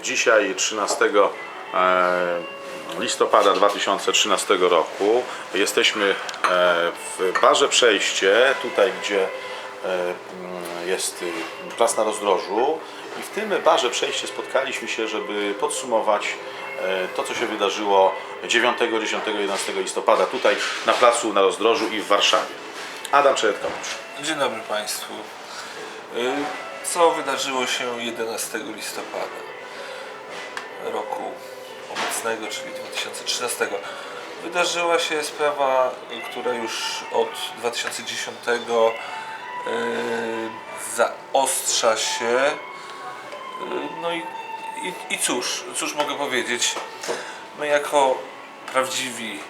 Dzisiaj 13 e, listopada 2013 roku jesteśmy e, w barze Przejście, tutaj gdzie e, mm, jest y, plac na rozdrożu i w tym barze Przejście spotkaliśmy się, żeby podsumować to, co się wydarzyło 9, 10, 11 listopada tutaj na placu na rozdrożu i w Warszawie. Adam Przejedkowicz. Dzień dobry Państwu. Y, Co wydarzyło się 11 listopada roku obecnego, czyli 2013? Wydarzyła się sprawa, która już od 2010 y, zaostrza się. Y, No i, i, i cóż, cóż mogę powiedzieć? My jako prawdziwi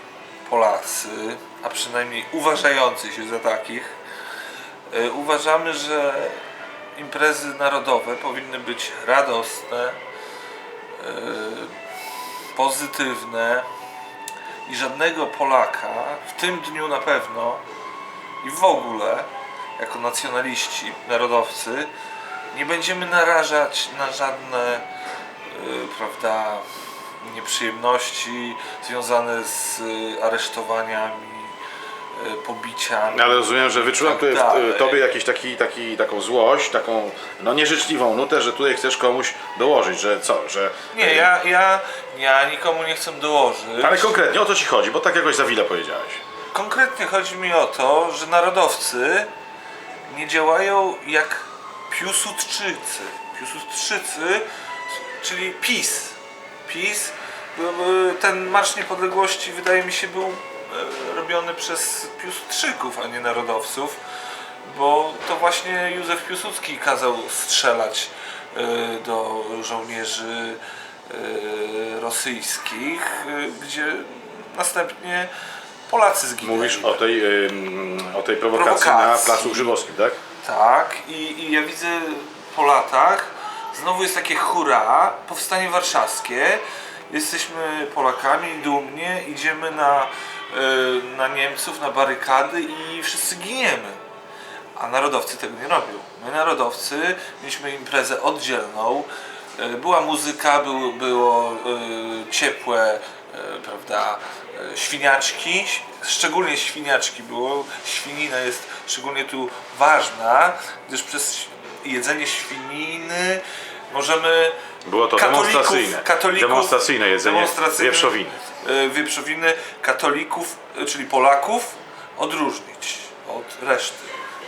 Polacy, a przynajmniej uważający się za takich, y, uważamy, że imprezy narodowe powinny być radosne, pozytywne i żadnego Polaka w tym dniu na pewno i w ogóle jako nacjonaliści, narodowcy nie będziemy narażać na żadne y, prawda, nieprzyjemności związane z y, aresztowaniami, y, pobiciami. Ale rozumiem, że wyczułam Tak tutaj w dalej. y, tobie jakieś taki, taki, taką złość, taką no nieżyczliwą nutę, że tutaj chcesz komuś dołożyć, że co, że... Nie, ja, ja, ja nikomu nie chcę dołożyć. Ale konkretnie o co ci chodzi, bo tak jakoś za wiele powiedziałeś. Konkretnie chodzi mi o to, że narodowcy nie działają jak Piłsudczycy. Piłsudczycy, czyli PiS. PiS, ten Marsz Niepodległości wydaje mi się był robiony przez Piłsudczyków, a nie narodowców, bo to właśnie Józef Piłsudski kazał strzelać y, do żołnierzy y, rosyjskich, y, gdzie następnie Polacy zginęli. Mówisz o tej, o tej prowokacji, Prowokacji. na Placu Grzybowskim, tak? Tak, i, i ja widzę po latach, znowu jest takie hurra, powstanie warszawskie, jesteśmy Polakami, dumnie, idziemy na, y, na Niemców, na barykady i wszyscy giniemy. A narodowcy tego nie robią. My narodowcy mieliśmy imprezę oddzielną, y, była muzyka, był, było y, ciepłe, prawda, świniaczki, szczególnie świniaczki było, świnina jest szczególnie tu ważna, gdyż przez jedzenie świniny możemy Było to katolików- demonstracyjne. katolików, Demonstracyjne jedzenie demonstracyjne, wieprzowiny. y, wieprzowiny katolików, y, czyli Polaków odróżnić od reszty.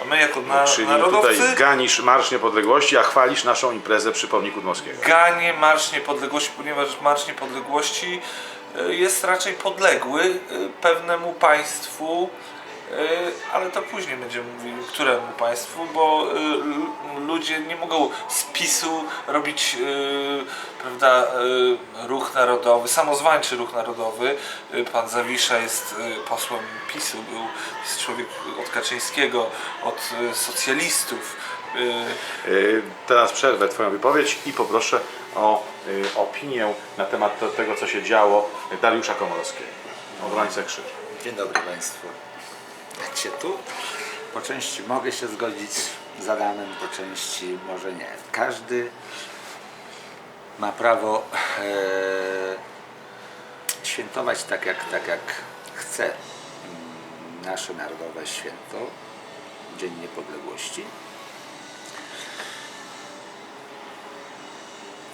A my jako na, Czyli narodowcy tutaj ganisz Marsz Niepodległości, a chwalisz naszą imprezę przy pomniku Dmowskiego. ganie Marsz Niepodległości, ponieważ Marsz Niepodległości y, jest raczej podległy pewnemu państwu, ale to później będziemy mówili, któremu państwu, bo l- ludzie nie mogą z PiSu robić y, prawda, ruch narodowy, samozwańczy ruch narodowy. Pan Zawisza jest posłem PiSu, był jest człowiek od Kaczyńskiego, od socjalistów. Teraz przerwę Twoją wypowiedź i poproszę o opinię na temat te- tego, co się działo Dariusza Komorowskiego. Obrońcę krzyż. Dzień dobry Państwu. Się tu po części mogę się zgodzić z Adamem, po części może nie. Każdy ma prawo e, świętować tak jak, tak jak chce mm, nasze narodowe święto, Dzień Niepodległości.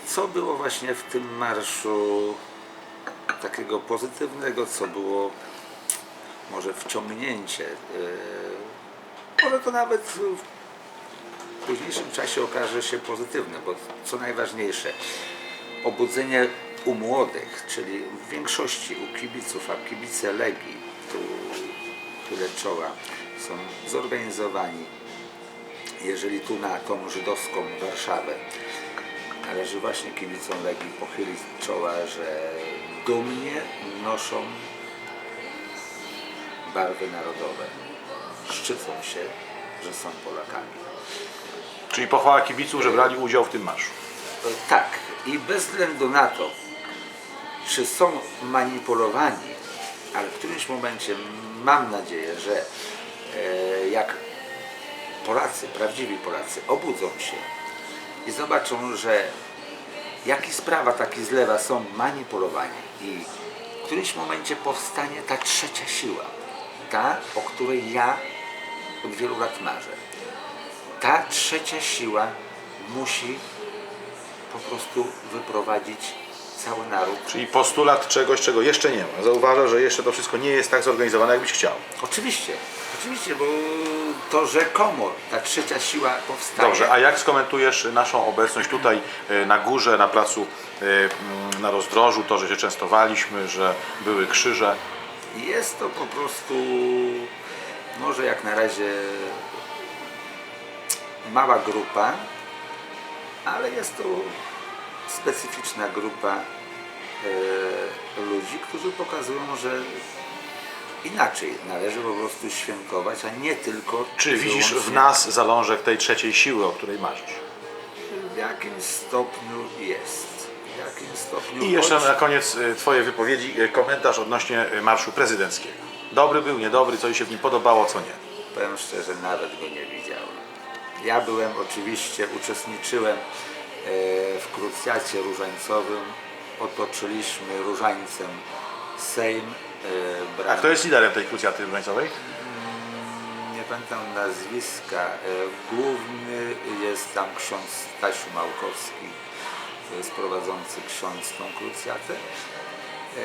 Co było właśnie w tym marszu takiego pozytywnego, co było może wciągnięcie. yy, Może to nawet w późniejszym czasie okaże się pozytywne, bo co najważniejsze, obudzenie u młodych, czyli w większości u kibiców, a kibice Legii, tu, które czoła są zorganizowani, jeżeli tu na tą żydowską Warszawę należy właśnie kibicom Legii pochylić czoła, że dumnie noszą barwy narodowe. Szczycą się, że są Polakami. Czyli pochwała kibiców, że brali udział w tym marszu. E, Tak, i bez względu na to, czy są manipulowani, ale w którymś momencie mam nadzieję, że e, jak Polacy, prawdziwi Polacy obudzą się i zobaczą, że jak i z prawa, tak i z lewa są manipulowani i w którymś momencie powstanie ta trzecia siła, ta, o której ja od wielu lat marzę. Ta trzecia siła musi po prostu wyprowadzić cały naród. Czyli postulat czegoś, czego jeszcze nie ma. Zauważa, że jeszcze to wszystko nie jest tak zorganizowane, jakbyś chciał. Oczywiście, oczywiście, bo to rzekomo ta trzecia siła powstaje. Dobrze, a jak skomentujesz naszą obecność tutaj e, na górze, na placu, e, na rozdrożu, to, że się częstowaliśmy, że były krzyże? Jest to po prostu, może jak na razie mała grupa, ale jest to specyficzna grupa e, ludzi, którzy pokazują, że inaczej należy po prostu świętować, a nie tylko. Czy widzisz w nas zalążek tej trzeciej siły, o której marzysz? W jakim stopniu jest? Jakim stopniu I jeszcze na koniec e, Twoje wypowiedzi, e, komentarz odnośnie e, Marszu Prezydenckiego. Dobry był, niedobry, co Ci się w nim podobało, co nie? Powiem szczerze, nawet go nie widziałem. Ja byłem oczywiście, uczestniczyłem w krucjacie różańcowym. Otoczyliśmy różańcem Sejm. e, A kto jest liderem tej krucjaty różańcowej? Nie pamiętam nazwiska. Główny jest tam ksiądz Stasiu Małkowski, to jest prowadzący ksiądz tą krucjatę. E,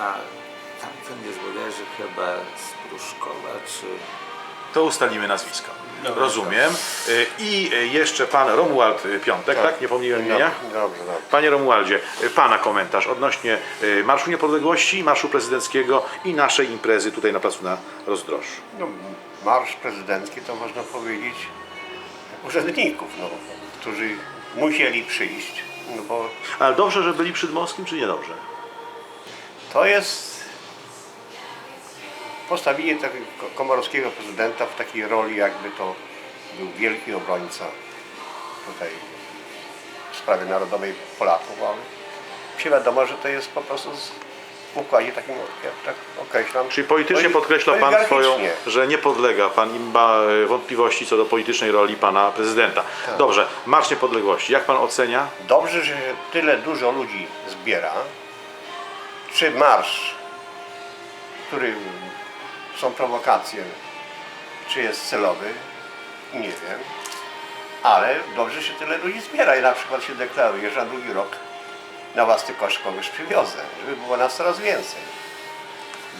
A tamten jest bodajże chyba z Pruszkowa, czy... To ustalimy nazwisko. Rozumiem. Y, I jeszcze pan Romuald Piątek, tak? Nie pomyliłem imienia? Dobrze, dobrze. Panie Romualdzie, y, pana komentarz odnośnie Marszu Niepodległości, Marszu Prezydenckiego i naszej imprezy tutaj na placu na Rozdrożu. No, marsz prezydencki to można powiedzieć urzędników, no, którzy musieli przyjść. Bo Ale dobrze, że byli przed Moskiem, czy niedobrze? to jest postawienie takiego komorowskiego prezydenta w takiej roli, jakby to był wielki obrońca tutaj sprawy narodowej Polaków, ale się wiadomo, że to jest po prostu z- układzie takim, jak tak określam. Czyli politycznie jest- podkreśla pan swoją, że nie podlega pan im y, wątpliwości co do politycznej roli pana prezydenta. Dobrze, Marsz Niepodległości, jak pan ocenia? Dobrze, że się tyle dużo ludzi zbiera. Czy marsz, który są prowokacje, czy jest celowy, nie wiem. Ale dobrze że się tyle ludzi zbiera i na przykład się deklaruje, że na drugi rok na własny koszt kogoś przywiozę, żeby było nas coraz więcej.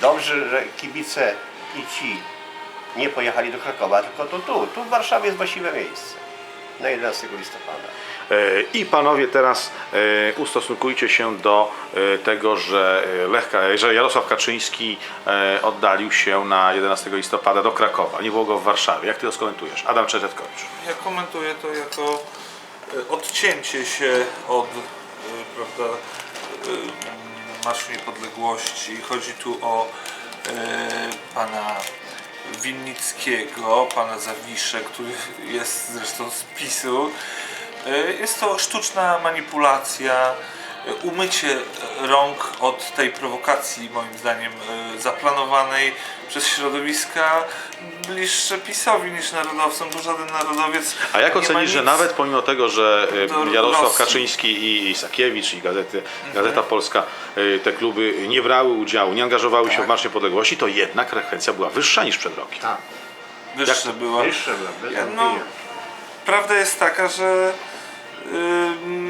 Dobrze, że kibice i ci nie pojechali do Krakowa, tylko to tu. Tu w Warszawie jest właściwe miejsce. Na 11 listopada. E, I panowie teraz e, ustosunkujcie się do e, tego, że, Lech, że Jarosław Kaczyński oddalił się na 11 listopada do Krakowa. Nie było go w Warszawie. Jak ty to skomentujesz? Adam Czeretkowicz. Ja komentuję to jako odcięcie się od prawda, e, Marszu Niepodległości. Chodzi tu o e, pana Winnickiego, pana Zawiszę, który jest zresztą z PiSu. E, Jest to sztuczna manipulacja, umycie rąk od tej prowokacji, moim zdaniem, e, zaplanowanej przez środowiska bliższe PiSowi niż narodowcom, bo żaden narodowiec. A jak ocenisz, że nawet pomimo tego, że e, Jarosław Rosji. Kaczyński i Sakiewicz i Gazety, Gazeta Polska, e, te kluby nie brały udziału, nie angażowały się w Marsz Niepodległości, to jednak frekwencja była wyższa niż przed rokiem. Tak. wyższe była. Wyższe była, Ja, no, prawda jest taka, że ym,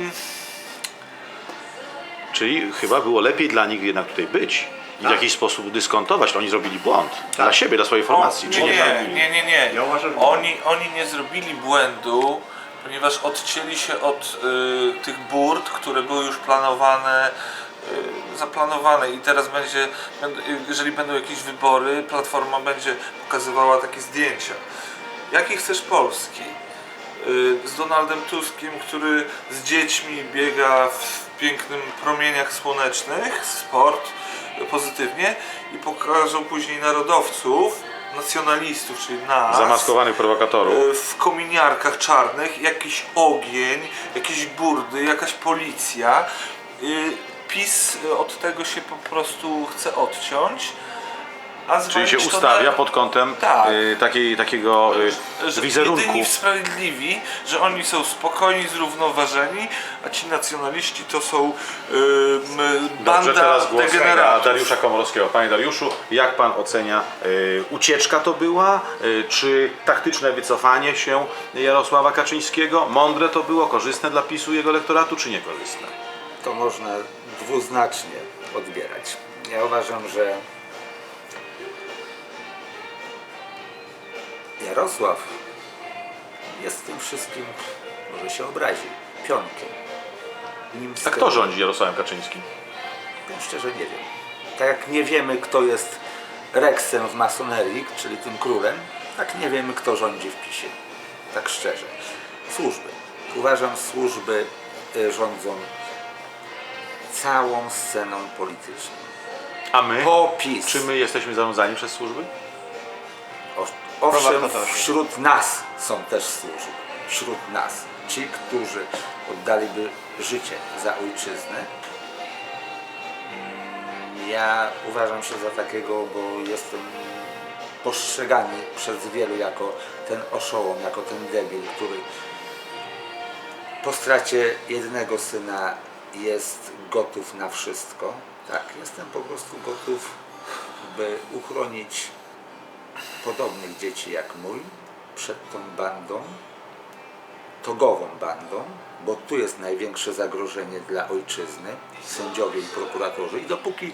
Czyli chyba było lepiej dla nich jednak tutaj być i w jakiś sposób dyskontować. Oni zrobili błąd dla siebie, dla swojej formacji. o, czy nie, nie, zrobili? nie, nie, nie. Ja uważam, że- Oni, oni nie zrobili błędu, ponieważ odcięli się od y, tych burt, które były już planowane, y, zaplanowane i teraz będzie, będ- jeżeli będą jakieś wybory, Platforma będzie pokazywała takie zdjęcia. Jakiej chcesz Polski? Y, z Donaldem Tuskiem, który z dziećmi biega w pięknym promieniach słonecznych, sport y, pozytywnie i pokażą później narodowców, nacjonalistów, czyli nas, Zamaskowanych prowokatorów. y, w kominiarkach czarnych, jakiś ogień, jakieś burdy, jakaś policja. PiS od tego się po prostu chce odciąć a Czyli się ustawia pod kątem Tak. y, takiej, takiego y, że wizerunku. jedyni sprawiedliwi, że oni są spokojni, zrównoważeni, a ci nacjonaliści to są ym, banda Dobrze, teraz głos na degeneratów. Dariusza Komorowskiego. Panie Dariuszu, jak pan ocenia, y, ucieczka to była, y, czy taktyczne wycofanie się Jarosława Kaczyńskiego? Mądre to było, korzystne dla PiSu i jego elektoratu, czy niekorzystne? to można dwuznacznie odbierać. Ja uważam, że Jarosław jest w tym wszystkim, może się obrazi, pionkiem. Nim A kto rządzi Jarosławem Kaczyńskim? Powiem szczerze nie wiem. Tak jak nie wiemy, kto jest Rexem w masonerii, czyli tym królem, tak nie wiemy, kto rządzi w PiSie. Tak szczerze. Służby. Uważam, służby y, rządzą całą sceną polityczną. A my? Po PiS. Czy my jesteśmy zarządzani przez służby? Owszem, wśród nas są też służby. Wśród nas. Ci, którzy oddaliby życie za ojczyznę. Mm, Ja uważam się za takiego, bo jestem postrzegany przez wielu jako ten oszołom, jako ten debil, który po stracie jednego syna jest gotów na wszystko. Tak, jestem po prostu gotów, by uchronić podobnych dzieci jak mój przed tą bandą, togową bandą, bo tu jest największe zagrożenie dla ojczyzny, sędziowie i prokuratorzy. I dopóki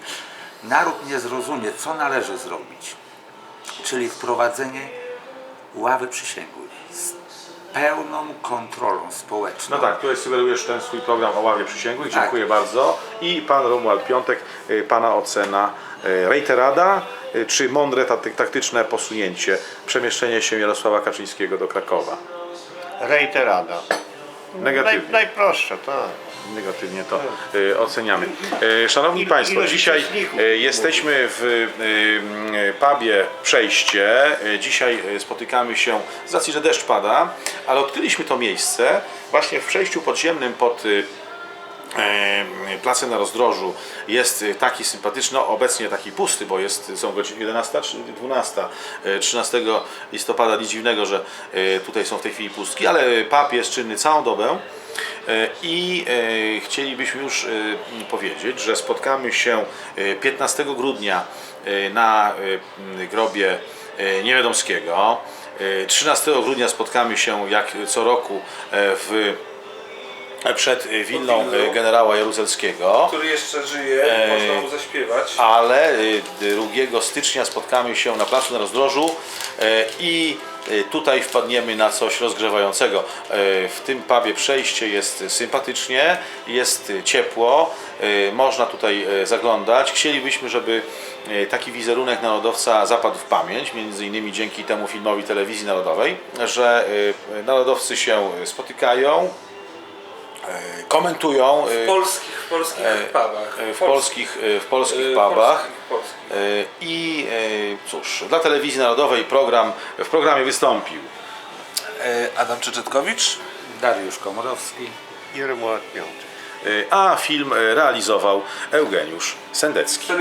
naród nie zrozumie, co należy zrobić, czyli wprowadzenie ławy przysięgłych z pełną kontrolą społeczną. No tak, tutaj sugerujesz ten swój program o ławie przysięgłych. Tak. Dziękuję bardzo. I pan Romuald Piątek, y, pana ocena y, Rejterada, y, czy mądre taktyczne posunięcie, przemieszczenie się Jarosława Kaczyńskiego do Krakowa? Rejterada. Naj, Negatywnie. najprostsze, tak. Negatywnie to y, oceniamy. Y, Szanowni Państwo, dzisiaj y, jesteśmy w y, y, pubie Przejście. Y, Dzisiaj y, spotykamy się, z racji, że deszcz pada, ale odkryliśmy to miejsce właśnie w przejściu podziemnym pod y, placem na rozdrożu jest y, taki sympatyczny, no obecnie taki pusty, bo jest, są godziny 11 czy 12, e, 13 listopada, nic dziwnego, że e, tutaj są w tej chwili pustki, ale pub jest czynny całą dobę i chcielibyśmy już powiedzieć, że spotkamy się e, 15 grudnia na grobie Niewiadomskiego. E, 13 grudnia spotkamy się jak co roku e, w przed y, willą y, generała Jaruzelskiego, który jeszcze żyje, Eee, można mu zaśpiewać. ale y, 2 stycznia spotkamy się na placu na rozdrożu y, i y, tutaj wpadniemy na coś rozgrzewającego. Y, W tym pubie przejście jest sympatycznie, jest y, ciepło, y, można tutaj y, zaglądać. Chcielibyśmy, żeby y, taki wizerunek narodowca zapadł w pamięć, między innymi dzięki temu filmowi telewizji narodowej, że y, narodowcy się spotykają, y, komentują y, W polskich, w polskich pubach. w polskich, w polskich pubach. I cóż, dla telewizji narodowej program, w programie wystąpił E, Adam Czeczetkowicz. Dariusz Komorowski. I Romuald Piątek. a film realizował Eugeniusz Sendecki.